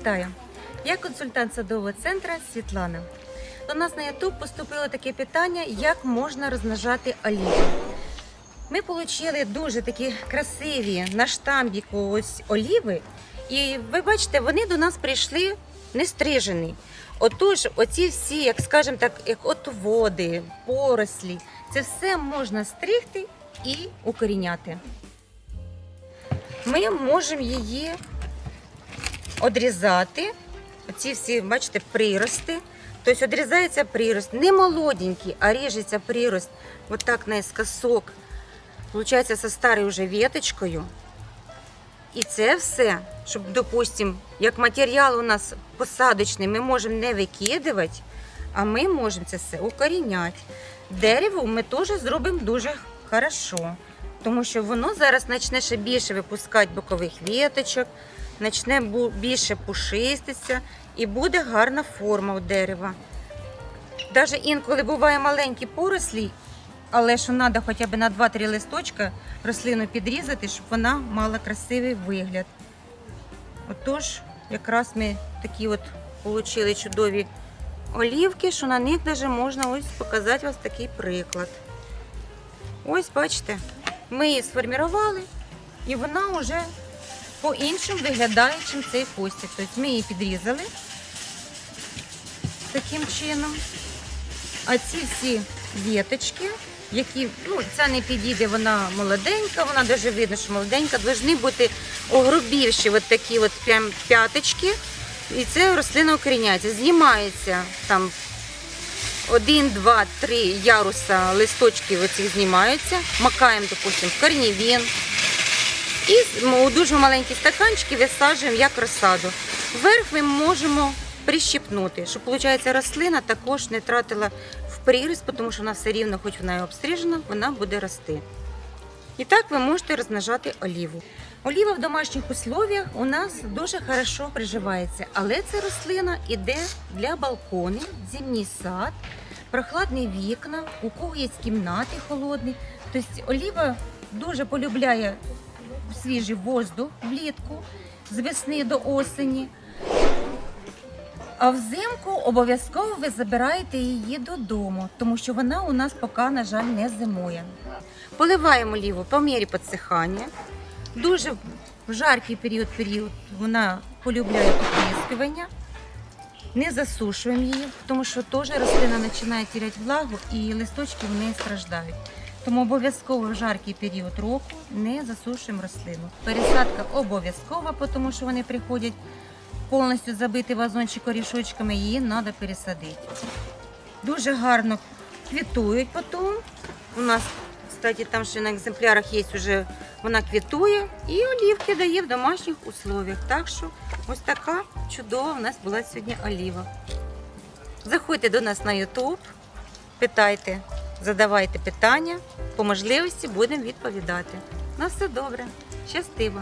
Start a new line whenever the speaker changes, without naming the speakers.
Вітаю! Я консультант садового центру Світлана. До нас на YouTube поступило таке питання, як можна розмножати оліву. Ми отримали дуже такі красиві на штамбіку ось оліви. І ви бачите, вони до нас прийшли не стрижені. Отож, оці всі, як скажемо так, як от води, порослі, це все можна стригти і укоріняти. Ми можемо її одрізати. Оці всі, бачите, прирости. Тобто відрізається прирост. Не молоденький, а ріжеться прирост. От так наискосок. Получається, зі старою вже веточкою. І це все, щоб, допустимо, як матеріал у нас посадочний, ми можемо не викидувати, а ми можемо це все укоріняти. Дерево ми теж зробимо дуже хорошо, тому що воно зараз почне ще більше випускати бокових віточок, почне більше пушиститися і буде гарна форма у дерева. Навіть інколи буває маленькі порослі, але що треба хоча б на 2-3 листочка рослину підрізати, щоб вона мала красивий вигляд. Отож, якраз ми такі от отримали чудові олівки, що на них навіть можна ось показати вас такий приклад. Ось бачите, ми її сформували, і вона вже по-іншому виглядає, ніж цей костик. Тобто ми її підрізали таким чином. А ці всі віточки, які, ну, ця не підійде, вона молоденька, вона навіть видно, що молоденька, повинні бути огрубівші от такі от прям п'яточки. І це рослина укоріняється. Знімається там один, два, три яруса листочків оцих знімаються. Макаємо, допустимо, корнівін. І у дуже маленькі стаканчики висаджуємо як розсаду. Вверх ми можемо прищипнути, щоб виходить, рослина також не тратила в приріст, тому що вона все рівно, хоч вона і обстрижена, вона буде рости. І так ви можете розмножати оліву. Оліва в домашніх условіях у нас дуже хорошо приживається, але ця рослина іде для балконів, зимній сад, прохладні вікна, у кого є кімнати холодні. Тобто оліва дуже полюбляє свіжий воздух влітку, з весни до осені. А взимку обов'язково ви забираєте її додому, тому що вона у нас поки, на жаль, не зимує. Поливаємо оліву по мірі підсихання. Дуже в жаркий період, період вона полюбляє оприскування. Не засушуємо її, тому що теж рослина починає теряти влагу і листочки в неї страждають. Тому обов'язково в жаркий період року не засушуємо рослину. Пересадка обов'язкова, тому що вони приходять повністю забити вазончик корішочками, її треба пересадити. Дуже гарно квітують потім. У нас, кстати, там ще на екземплярах є вже вона квітує і олівки дає в домашніх условиях. Так що ось така чудова в нас була сьогодні оліва. Заходьте до нас на YouTube, питайте, задавайте питання. По можливості будемо відповідати. На все добре. Щасти!